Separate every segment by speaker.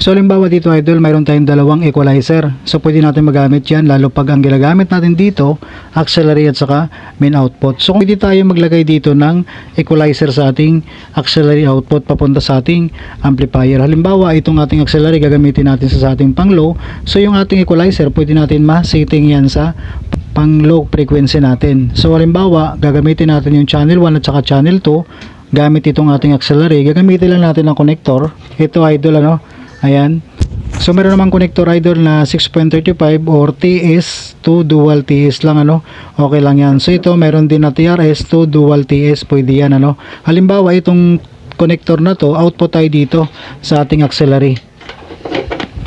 Speaker 1: So halimbawa dito idol, mayroon tayong dalawang equalizer. So pwede natin magamit yan lalo pag ang ginagamit natin dito, auxiliary at saka main output. So pwede tayo maglagay dito ng equalizer sa ating auxiliary output papunta sa ating amplifier. Halimbawa itong ating auxiliary gagamitin natin sa, ating pang low. So yung ating equalizer pwede natin ma-setting yan sa pang low frequency natin. So halimbawa gagamitin natin yung channel 1 at saka channel 2 gamit itong ating auxiliary. Gagamitin lang natin ng connector. Ito idol ano, Ayan. So meron namang connector idol na 6.35 or TS to dual TS lang ano. Okay lang yan. So ito meron din na TRS to dual TS. Pwede yan ano. Halimbawa itong connector na to, output tayo dito sa ating auxiliary.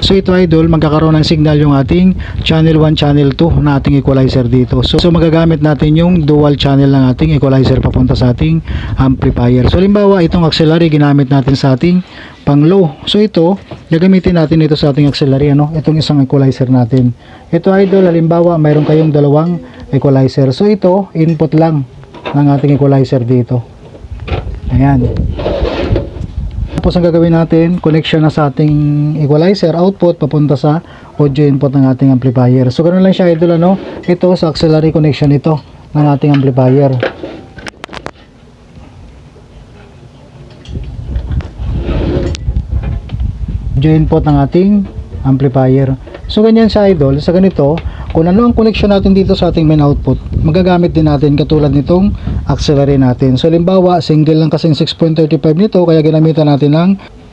Speaker 1: So ito idol, magkakaroon ng signal yung ating channel 1, channel 2 na ating equalizer dito. So, so magagamit natin yung dual channel ng ating equalizer papunta sa ating amplifier. So halimbawa itong auxiliary ginamit natin sa ating pang low. So ito, gagamitin natin ito sa ating auxiliary ano, itong isang equalizer natin. Ito idol, halimbawa mayroon kayong dalawang equalizer. So ito, input lang ng ating equalizer dito. Ayan. Tapos ang gagawin natin, connection na sa ating equalizer output papunta sa audio input ng ating amplifier. So ganoon lang siya idol ano. Ito sa auxiliary connection ito ng ating amplifier. Audio input ng ating amplifier. So ganyan siya idol, sa ganito, kung ano ang connection natin dito sa ating main output, magagamit din natin katulad nitong auxiliary natin. So limbawa, single lang kasing 6.35 nito, kaya ginamitan natin ng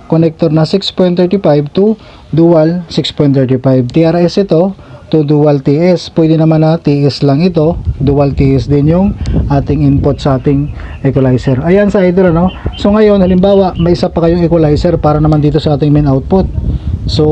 Speaker 1: connector na 6.35 to dual 6.35. TRS ito to dual TS. Pwede naman na TS lang ito, dual TS din yung ating input sa ating equalizer. Ayan sa idol ano. So ngayon, halimbawa, may isa pa kayong equalizer para naman dito sa ating main output. So,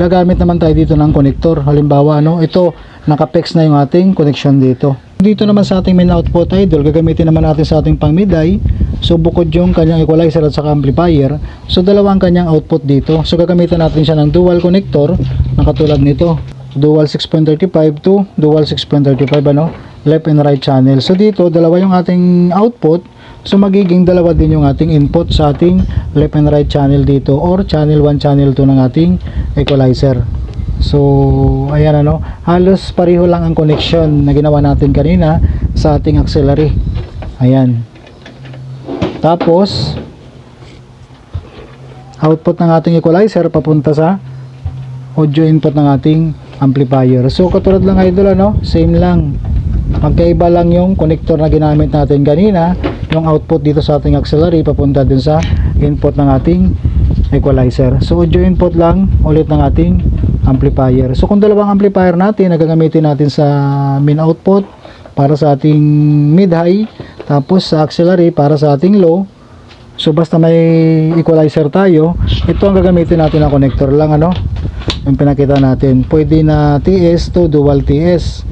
Speaker 1: gagamit naman tayo dito ng connector. Halimbawa, ano, ito, nakapex na yung ating connection dito. Dito naman sa ating main output idol, gagamitin naman natin sa ating pang mid-eye. So, bukod yung kanyang equalizer at saka amplifier. So, dalawang kanyang output dito. So, gagamitin natin siya ng dual connector na katulad nito. Dual 6.35 to dual 6.35 ano, left and right channel. So, dito, dalawa yung ating output. So magiging dalawa din yung ating input sa ating left and right channel dito or channel 1, channel 2 ng ating equalizer. So ayan ano, halos pareho lang ang connection na ginawa natin kanina sa ating auxiliary. Ayan. Tapos output ng ating equalizer papunta sa audio input ng ating amplifier. So katulad lang idol ano, same lang. Magkaiba lang yung connector na ginamit natin kanina, yung output dito sa ating auxiliary papunta dun sa input ng ating equalizer. So audio input lang ulit ng ating amplifier. So kung dalawang amplifier natin na gagamitin natin sa main output para sa ating mid high, tapos sa auxiliary para sa ating low, So basta may equalizer tayo, ito ang gagamitin natin na connector lang ano. Yung pinakita natin. Pwede na TS to dual TS.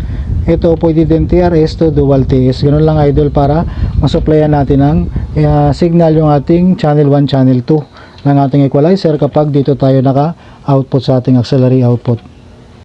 Speaker 1: Ito pwede din TRS to dual TS. Ganun lang idol para masupplyan natin ng uh, signal yung ating channel 1, channel 2 ng ating equalizer kapag dito tayo naka-output sa ating auxiliary output.